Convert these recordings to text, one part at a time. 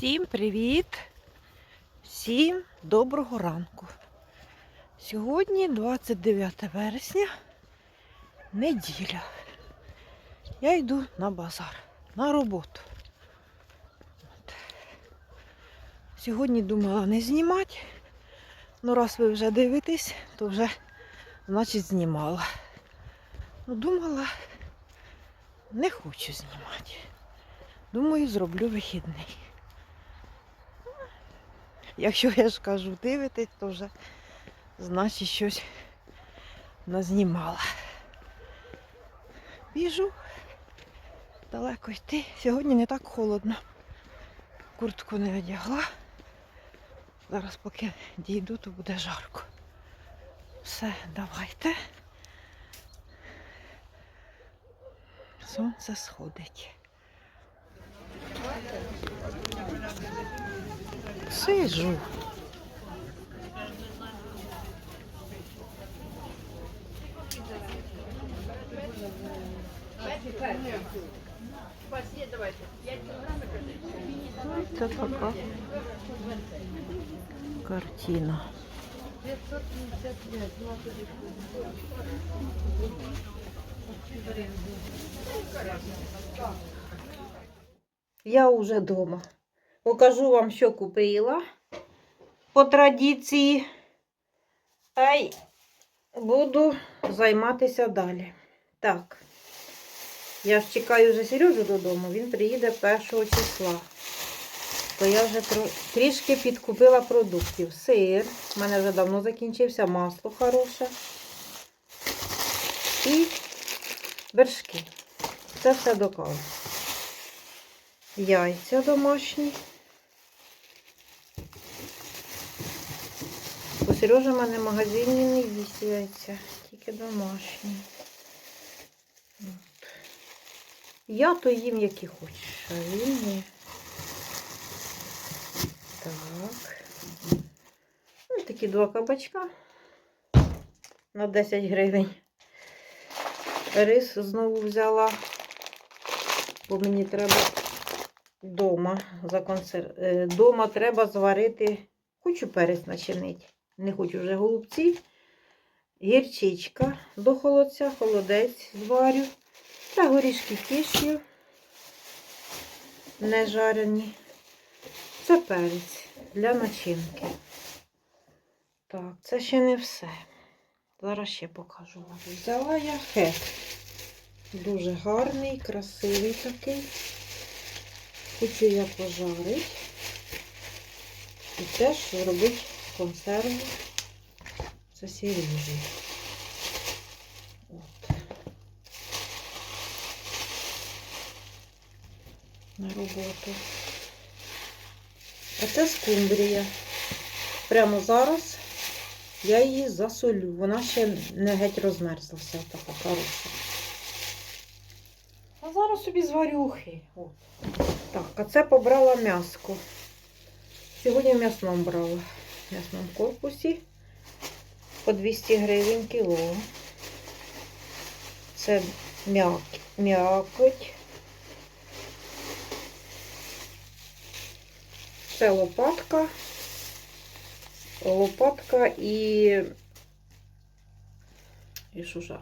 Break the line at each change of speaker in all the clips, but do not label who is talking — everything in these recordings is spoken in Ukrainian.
Всім привіт! Всім доброго ранку. Сьогодні 29 вересня, неділя. Я йду на базар, на роботу. От. Сьогодні думала не знімати. Ну, раз ви вже дивитесь, то вже, значить, знімала. Ну, думала, не хочу знімати. Думаю, зроблю вихідний. Якщо я ж кажу дивитесь, то вже значить щось назнімала. Біжу. Далеко йти. Сьогодні не так холодно. Куртку не одягла. Зараз поки дійду, то буде жарко. Все, давайте. Сонце сходить. Сижу. Це така картина. Я вже вдома. Покажу вам, що купила по традиції. Та й буду займатися далі. Так. Я ж чекаю вже Сережу додому, він приїде 1 числа. То я вже трішки підкупила продуктів. Сир, в мене вже давно закінчився, масло хороше. І вершки. Це все до кави. Яйця домашні. Бо Сережа в мене в магазині не їсть яйця, тільки домашні. От. Я то їм які хочеш, а він ні. Так. Ось такі два кабачка на 10 гривень. Рис знову взяла, бо мені треба дома законсер... е, дома треба зварити. Хочу перець начинити. Не хочу вже голубці. Гірчичка до холодця, холодець зварю. Та горішки кишю. Не жарені. Це перець для начинки. Так, це ще не все. Зараз ще покажу вам. Взяла я хек. Дуже гарний, красивий такий. Хочу я пожарити. І теж зробити консерву. Це Сережі. От. На роботу. А це скумбрія. Прямо зараз я її засолю. Вона ще не геть розмерзлася, така хороша. А зараз собі зварюхи. От. Так, а це побрала м'яско. Сьогодні в м'ясному брала. М'ясному корпусі по 200 гривень кіло. Це м'як, м'якоть. Це лопатка. Лопатка і. І що ж?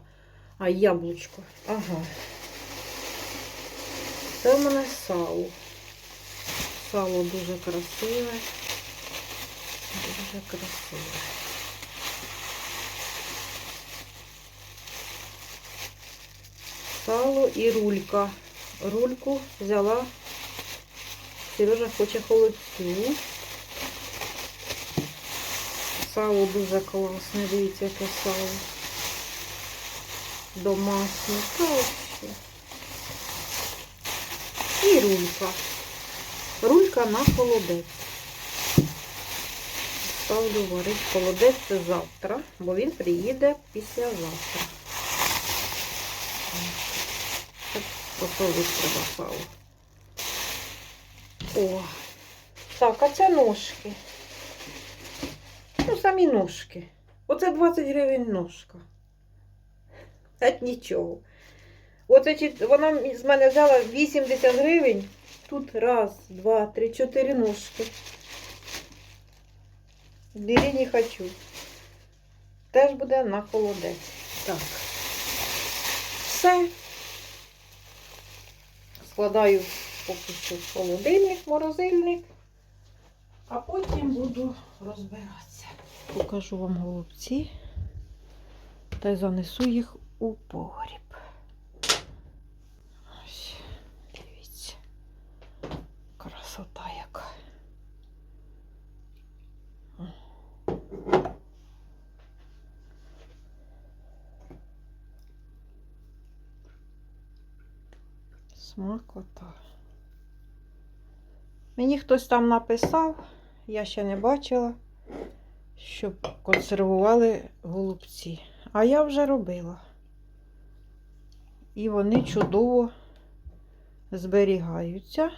А, яблучко. Ага. Це в мене сало. Сало дуже красиве. Дуже красиве. Сало і рулька. Рульку взяла. Сережа хоче холодцю. Сало дуже класне, дивіться, яке сало. Домашнє. Взагалі. І рулька. Рулька на холодець. Ставлю варити холодець завтра, бо він приїде післязавтра. Це посолити треба сало. О, так, а це ножки. Ну, самі ножки. Оце 20 гривень ножка. Геть нічого. Оце вона з мене взяла 80 гривень. Тут раз, два, три, чотири ножки. Бери не хочу. Теж буде на холодець. Так. Все. Складаю поки що в холодильник, морозильник, а потім буду розбиратися. Покажу вам голубці та й занесу їх у погріб. Ось, дивіться. Красота яка. Смакота. Мені хтось там написав, я ще не бачила, щоб консервували голубці. А я вже робила. І вони чудово зберігаються.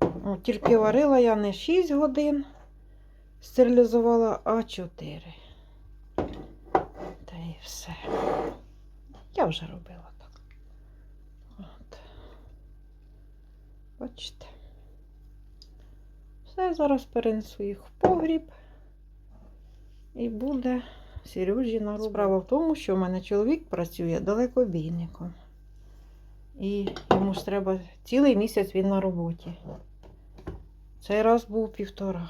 О, тільки варила я не 6 годин, стерилізувала, а 4. Та і все. Я вже робила так. От. Бачите. Все, зараз перенесу їх в погріб. І буде Сережі на роботу. Справа в тому, що в мене чоловік працює далекобійником. І йому ж треба цілий місяць він на роботі. Цей раз був півтора.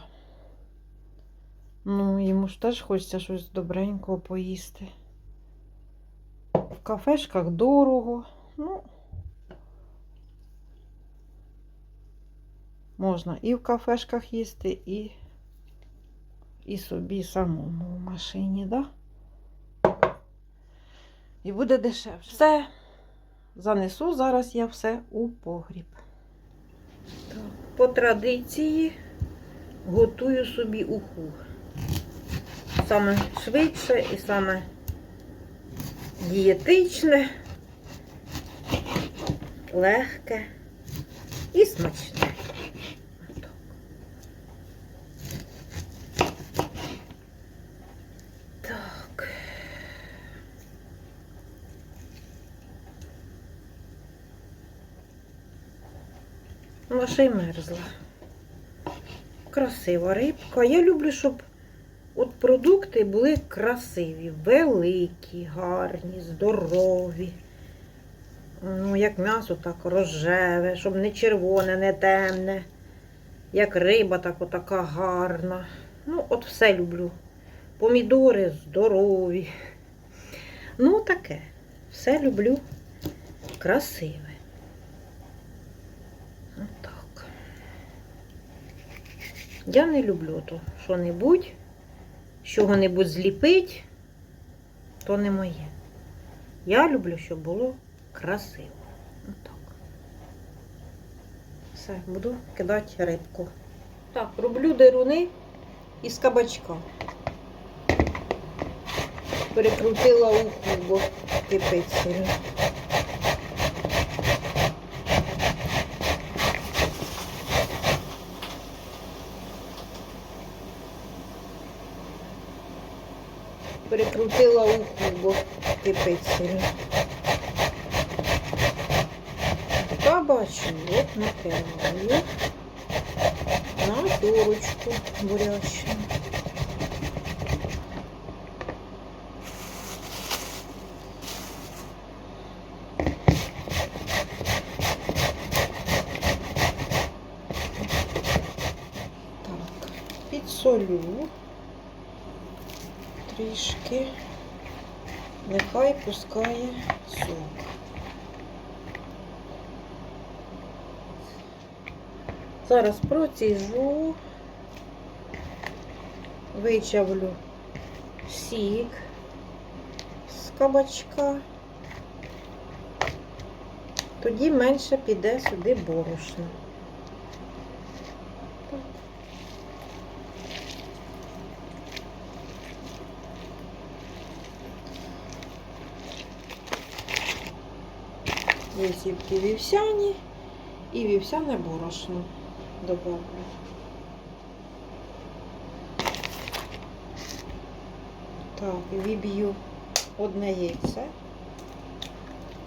Ну, йому ж теж хочеться щось добренького поїсти. В кафешках дорого. Ну, можна і в кафешках їсти, і, і собі самому в машині, да? І буде дешевше. Все. Занесу зараз я все у погріб. По традиції готую собі уху. Саме швидше і саме дієтичне, легке і смачне. Отак. Так. Ще й мерзла. Красива рибка. Я люблю, щоб от продукти були красиві, великі, гарні, здорові. Ну, як м'ясо, так рожеве, щоб не червоне, не темне. Як риба, так отака гарна. Ну, от все люблю. Помідори здорові. Ну, таке. Все люблю красиве. Отак. Я не люблю то що-небудь, чого-небудь зліпить, то не моє. Я люблю, щоб було красиво. Отак. Все, буду кидати рибку. Так, роблю деруни із кабачка. Перекрутила уху, бо кипить сильно. Перекрутила уху, бо кипить сильно. Кабачок накриваю на дурочку бурячну. Так, підсолю трішки, нехай пускає сок. Зараз проціжу, вичавлю сік з кабачка. Тоді менше піде сюди борошна. Висівки вівсяні і вівсяне борошно добавлю. Так, виб'ю одне яйце.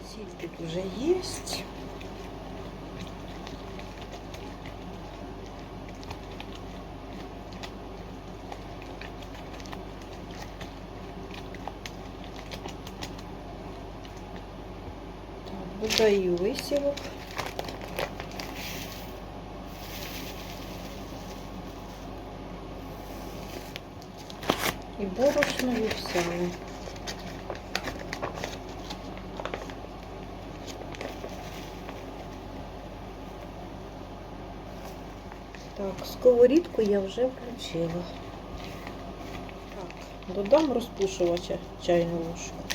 Сіль тут вже є. Висівок. І борошно вівсяне. Так, сковорідку я вже включила. Так, додам розпушувача чайну ложку.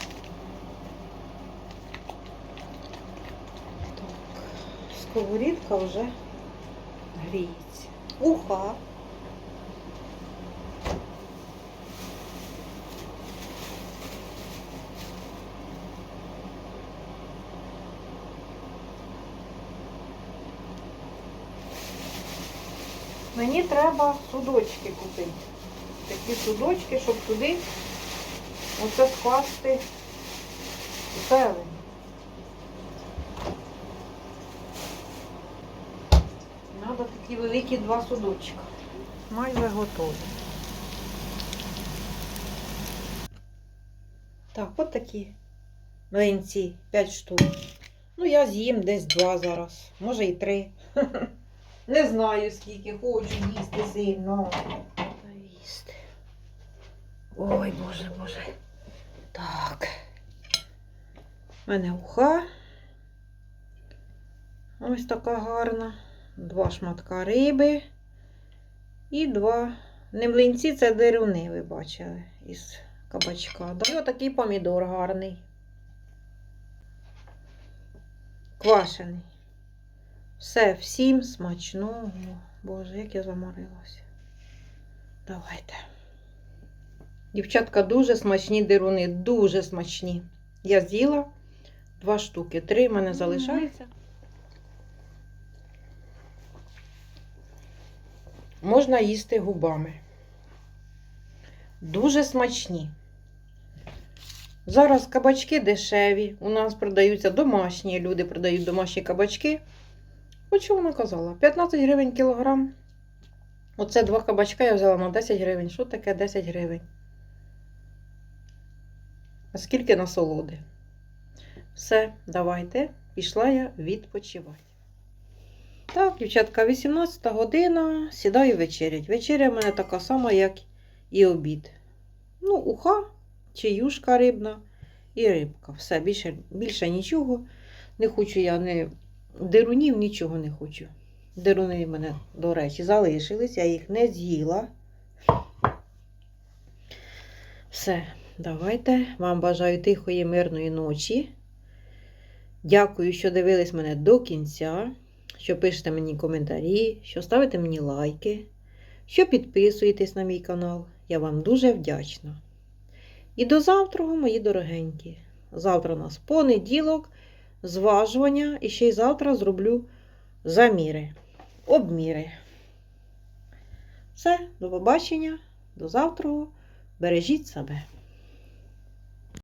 Сковорідка вже гріється. Уха. Мені треба судочки купити. Такі судочки, щоб туди оце скласти зелень. Треба такі великі два судочка. Майже готові. Так, от такі млинці, 5 штук. Ну, я з'їм десь два зараз, може і три. Не знаю, скільки хочу їсти сильно. Їсти. Ой, боже, боже. Так. У мене уха. Ось така гарна. Два шматка риби. І два. Не млинці, це деруни, ви бачили, із кабачка. І отакий помідор гарний. Квашений. Все, всім смачного. Боже, як я заморилася. Давайте. Дівчатка, дуже смачні дируни, дуже смачні. Я з'їла два штуки, три в мене залишається. Можна їсти губами. Дуже смачні. Зараз кабачки дешеві. У нас продаються домашні. Люди продають домашні кабачки. От що вона казала? 15 гривень кілограм. Оце два кабачка я взяла на 10 гривень. Що таке 10 гривень? А скільки насолоди? Все, давайте. Пішла я відпочивати. Так, дівчатка, 18 година. Сідаю вечерять. Вечеря в мене така сама, як і обід. Ну, уха, чи юшка рибна і рибка. Все, більше, більше нічого. Не хочу я не дирунів, нічого не хочу. Дируни в мене, до речі, залишились, я їх не з'їла. Все, давайте. Вам бажаю тихої, мирної ночі. Дякую, що дивились мене до кінця, що пишете мені коментарі, що ставите мені лайки, що підписуєтесь на мій канал. Я вам дуже вдячна. І до завтра, мої дорогенькі. Завтра у нас понеділок, зважування, і ще й завтра зроблю заміри, обміри. Все, до побачення, до завтра. Бережіть себе.